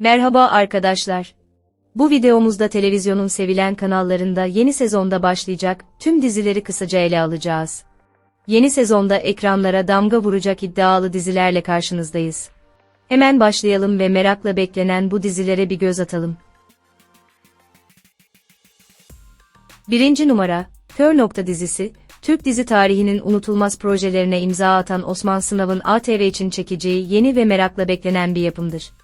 Merhaba arkadaşlar. Bu videomuzda televizyonun sevilen kanallarında yeni sezonda başlayacak tüm dizileri kısaca ele alacağız. Yeni sezonda ekranlara damga vuracak iddialı dizilerle karşınızdayız. Hemen başlayalım ve merakla beklenen bu dizilere bir göz atalım. Birinci numara, Kör Nokta dizisi, Türk dizi tarihinin unutulmaz projelerine imza atan Osman Sınav'ın ATV için çekeceği yeni ve merakla beklenen bir yapımdır.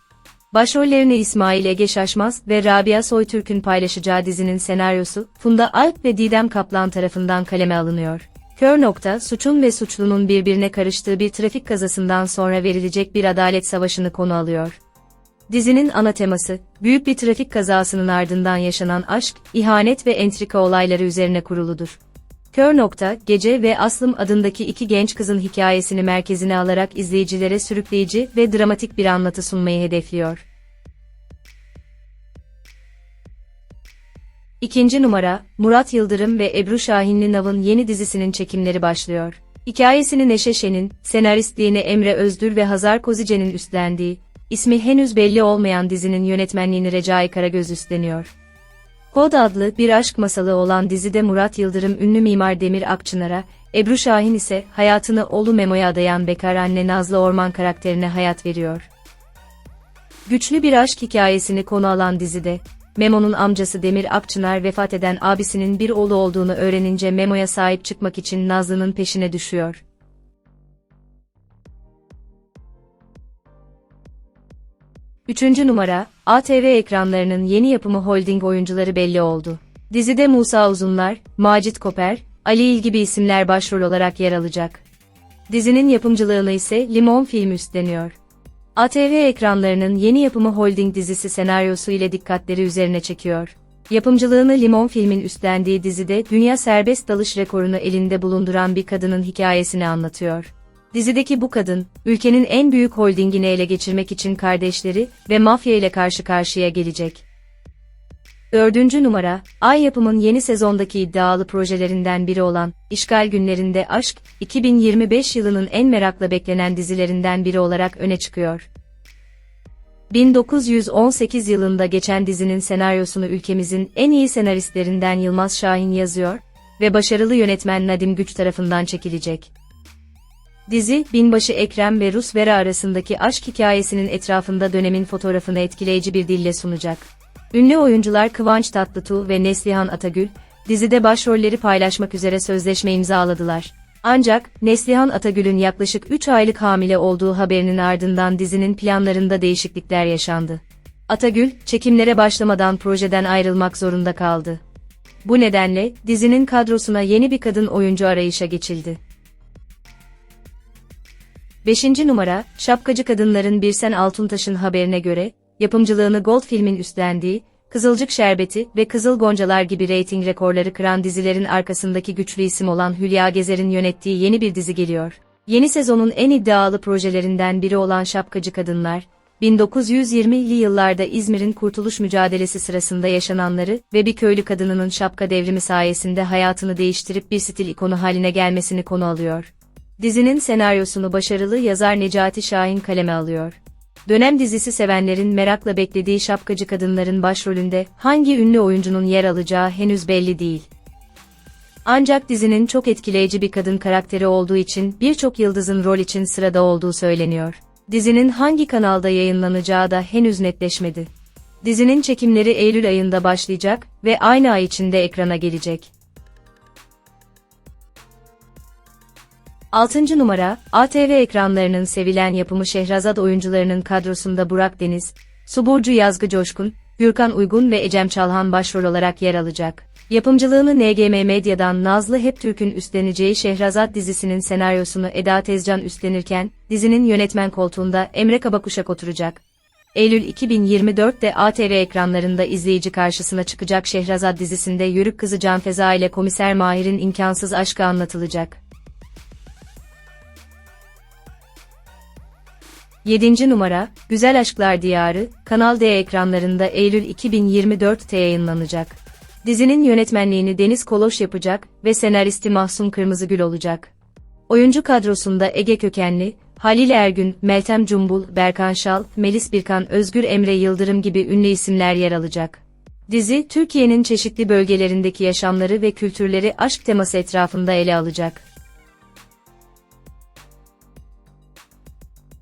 Başrollerini İsmail Ege Şaşmaz ve Rabia Soytürk'ün paylaşacağı dizinin senaryosu, Funda Alp ve Didem Kaplan tarafından kaleme alınıyor. Kör nokta, suçun ve suçlunun birbirine karıştığı bir trafik kazasından sonra verilecek bir adalet savaşını konu alıyor. Dizinin ana teması, büyük bir trafik kazasının ardından yaşanan aşk, ihanet ve entrika olayları üzerine kuruludur. Kör Nokta, Gece ve Aslım adındaki iki genç kızın hikayesini merkezine alarak izleyicilere sürükleyici ve dramatik bir anlatı sunmayı hedefliyor. İkinci numara, Murat Yıldırım ve Ebru Şahinli Nav'ın yeni dizisinin çekimleri başlıyor. Hikayesini Neşe Şen'in, senaristliğini Emre Özdür ve Hazar Kozice'nin üstlendiği, ismi henüz belli olmayan dizinin yönetmenliğini Recai Karagöz üstleniyor. Kod adlı bir aşk masalı olan dizide Murat Yıldırım ünlü mimar Demir Akçınar'a, Ebru Şahin ise hayatını oğlu Memo'ya adayan bekar anne Nazlı Orman karakterine hayat veriyor. Güçlü bir aşk hikayesini konu alan dizide, Memo'nun amcası Demir Akçınar vefat eden abisinin bir oğlu olduğunu öğrenince Memo'ya sahip çıkmak için Nazlı'nın peşine düşüyor. Üçüncü numara, ATV ekranlarının yeni yapımı holding oyuncuları belli oldu. Dizide Musa Uzunlar, Macit Koper, Ali İl gibi isimler başrol olarak yer alacak. Dizinin yapımcılığını ise Limon Film üstleniyor. ATV ekranlarının yeni yapımı holding dizisi senaryosu ile dikkatleri üzerine çekiyor. Yapımcılığını Limon Film'in üstlendiği dizide dünya serbest dalış rekorunu elinde bulunduran bir kadının hikayesini anlatıyor. Dizideki bu kadın, ülkenin en büyük holdingini ele geçirmek için kardeşleri ve mafya ile karşı karşıya gelecek. Dördüncü numara, Ay Yapım'ın yeni sezondaki iddialı projelerinden biri olan İşgal Günlerinde Aşk, 2025 yılının en merakla beklenen dizilerinden biri olarak öne çıkıyor. 1918 yılında geçen dizinin senaryosunu ülkemizin en iyi senaristlerinden Yılmaz Şahin yazıyor ve başarılı yönetmen Nadim Güç tarafından çekilecek. Dizi, binbaşı Ekrem ve Rus Vera arasındaki aşk hikayesinin etrafında dönemin fotoğrafını etkileyici bir dille sunacak. Ünlü oyuncular Kıvanç Tatlıtuğ ve Neslihan Atagül, dizide başrolleri paylaşmak üzere sözleşme imzaladılar. Ancak, Neslihan Atagül'ün yaklaşık 3 aylık hamile olduğu haberinin ardından dizinin planlarında değişiklikler yaşandı. Atagül, çekimlere başlamadan projeden ayrılmak zorunda kaldı. Bu nedenle, dizinin kadrosuna yeni bir kadın oyuncu arayışa geçildi. 5. numara, Şapkacı Kadınların Birsen Altuntaş'ın haberine göre, yapımcılığını Gold filmin üstlendiği, Kızılcık Şerbeti ve Kızıl Goncalar gibi reyting rekorları kıran dizilerin arkasındaki güçlü isim olan Hülya Gezer'in yönettiği yeni bir dizi geliyor. Yeni sezonun en iddialı projelerinden biri olan Şapkacı Kadınlar, 1920'li yıllarda İzmir'in kurtuluş mücadelesi sırasında yaşananları ve bir köylü kadınının şapka devrimi sayesinde hayatını değiştirip bir stil ikonu haline gelmesini konu alıyor. Dizinin senaryosunu başarılı yazar Necati Şahin kaleme alıyor. Dönem dizisi sevenlerin merakla beklediği şapkacı kadınların başrolünde hangi ünlü oyuncunun yer alacağı henüz belli değil. Ancak dizinin çok etkileyici bir kadın karakteri olduğu için birçok yıldızın rol için sırada olduğu söyleniyor. Dizinin hangi kanalda yayınlanacağı da henüz netleşmedi. Dizinin çekimleri Eylül ayında başlayacak ve aynı ay içinde ekrana gelecek. 6. numara, ATV ekranlarının sevilen yapımı Şehrazat oyuncularının kadrosunda Burak Deniz, Suburcu Yazgı Coşkun, Gürkan Uygun ve Ecem Çalhan başrol olarak yer alacak. Yapımcılığını NGM Medya'dan Nazlı Heptürk'ün üstleneceği Şehrazat dizisinin senaryosunu Eda Tezcan üstlenirken, dizinin yönetmen koltuğunda Emre Kabakuşak oturacak. Eylül 2024'te ATV ekranlarında izleyici karşısına çıkacak Şehrazat dizisinde Yörük Kızı Can Feza ile Komiser Mahir'in imkansız aşkı anlatılacak. 7. numara, Güzel Aşklar Diyarı, Kanal D ekranlarında Eylül 2024'te yayınlanacak. Dizinin yönetmenliğini Deniz Koloş yapacak ve senaristi Mahsun Kırmızıgül olacak. Oyuncu kadrosunda Ege kökenli, Halil Ergün, Meltem Cumbul, Berkan Şal, Melis Birkan, Özgür Emre Yıldırım gibi ünlü isimler yer alacak. Dizi, Türkiye'nin çeşitli bölgelerindeki yaşamları ve kültürleri aşk teması etrafında ele alacak.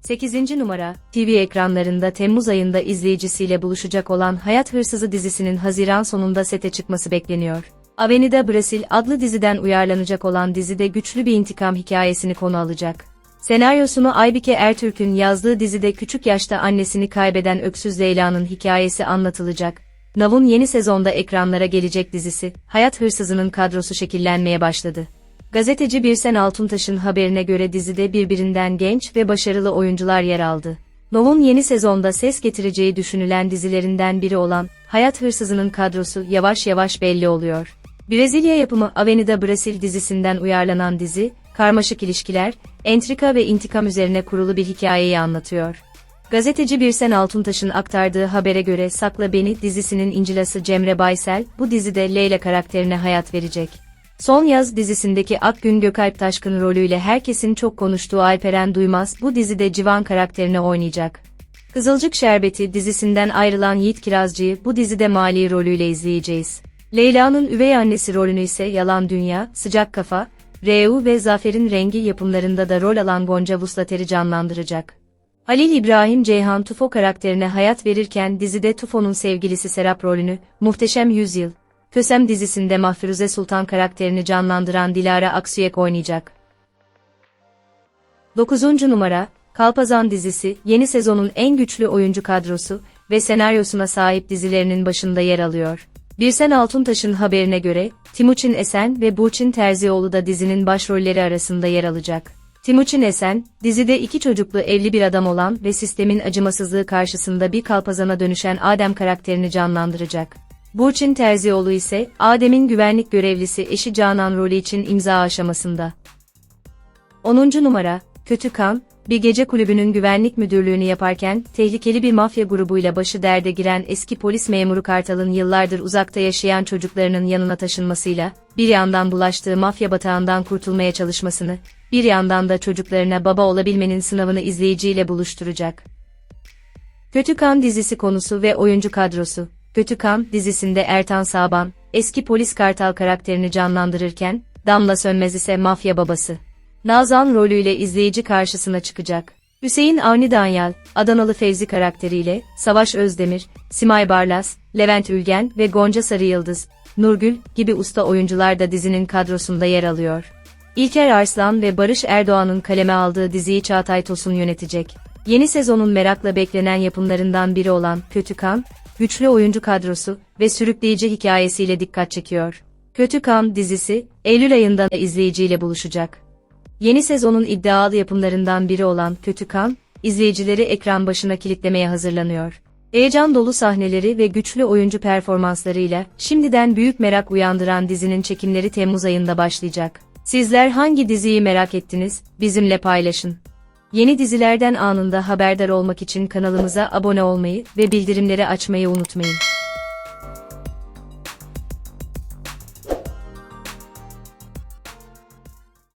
8. numara, TV ekranlarında Temmuz ayında izleyicisiyle buluşacak olan Hayat Hırsızı dizisinin Haziran sonunda sete çıkması bekleniyor. Avenida Brasil adlı diziden uyarlanacak olan dizide güçlü bir intikam hikayesini konu alacak. Senaryosunu Aybike Ertürk'ün yazdığı dizide küçük yaşta annesini kaybeden Öksüz Leyla'nın hikayesi anlatılacak. Nav'un yeni sezonda ekranlara gelecek dizisi, Hayat Hırsızı'nın kadrosu şekillenmeye başladı. Gazeteci Birsen Altuntaş'ın haberine göre dizide birbirinden genç ve başarılı oyuncular yer aldı. Nov'un yeni sezonda ses getireceği düşünülen dizilerinden biri olan Hayat Hırsızı'nın kadrosu yavaş yavaş belli oluyor. Brezilya yapımı Avenida Brasil dizisinden uyarlanan dizi, karmaşık ilişkiler, entrika ve intikam üzerine kurulu bir hikayeyi anlatıyor. Gazeteci Birsen Altuntaş'ın aktardığı habere göre Sakla Beni dizisinin incilası Cemre Baysel, bu dizide Leyla karakterine hayat verecek. Son yaz dizisindeki Akgün Gökalp Taşkın rolüyle herkesin çok konuştuğu Alperen Duymaz bu dizide Civan karakterini oynayacak. Kızılcık Şerbeti dizisinden ayrılan Yiğit Kirazcı'yı bu dizide mali rolüyle izleyeceğiz. Leyla'nın üvey annesi rolünü ise Yalan Dünya, Sıcak Kafa, Reu ve Zafer'in Rengi yapımlarında da rol alan Gonca Vuslater'i canlandıracak. Halil İbrahim Ceyhan Tufo karakterine hayat verirken dizide Tufo'nun sevgilisi Serap rolünü, Muhteşem Yüzyıl, Kösem dizisinde Mahfiruze Sultan karakterini canlandıran Dilara Aksüyek oynayacak. 9. numara, Kalpazan dizisi, yeni sezonun en güçlü oyuncu kadrosu ve senaryosuna sahip dizilerinin başında yer alıyor. Birsen Altuntaş'ın haberine göre, Timuçin Esen ve Burçin Terzioğlu da dizinin başrolleri arasında yer alacak. Timuçin Esen, dizide iki çocuklu evli bir adam olan ve sistemin acımasızlığı karşısında bir kalpazana dönüşen Adem karakterini canlandıracak. Burçin Terzioğlu ise, Adem'in güvenlik görevlisi eşi Canan rolü için imza aşamasında. 10. numara, Kötü Kan, bir gece kulübünün güvenlik müdürlüğünü yaparken, tehlikeli bir mafya grubuyla başı derde giren eski polis memuru Kartal'ın yıllardır uzakta yaşayan çocuklarının yanına taşınmasıyla, bir yandan bulaştığı mafya batağından kurtulmaya çalışmasını, bir yandan da çocuklarına baba olabilmenin sınavını izleyiciyle buluşturacak. Kötü Kan dizisi konusu ve oyuncu kadrosu. Kötü Kan dizisinde Ertan Saban, eski polis Kartal karakterini canlandırırken, Damla Sönmez ise mafya babası. Nazan rolüyle izleyici karşısına çıkacak. Hüseyin Avni Danyal, Adanalı Fevzi karakteriyle, Savaş Özdemir, Simay Barlas, Levent Ülgen ve Gonca Sarıyıldız, Nurgül gibi usta oyuncular da dizinin kadrosunda yer alıyor. İlker Arslan ve Barış Erdoğan'ın kaleme aldığı diziyi Çağatay Tosun yönetecek. Yeni sezonun merakla beklenen yapımlarından biri olan Kötü Kan, güçlü oyuncu kadrosu ve sürükleyici hikayesiyle dikkat çekiyor. Kötü Kan dizisi, Eylül ayında izleyiciyle buluşacak. Yeni sezonun iddialı yapımlarından biri olan Kötü Kan, izleyicileri ekran başına kilitlemeye hazırlanıyor. Heyecan dolu sahneleri ve güçlü oyuncu performanslarıyla şimdiden büyük merak uyandıran dizinin çekimleri Temmuz ayında başlayacak. Sizler hangi diziyi merak ettiniz? Bizimle paylaşın. Yeni dizilerden anında haberdar olmak için kanalımıza abone olmayı ve bildirimleri açmayı unutmayın.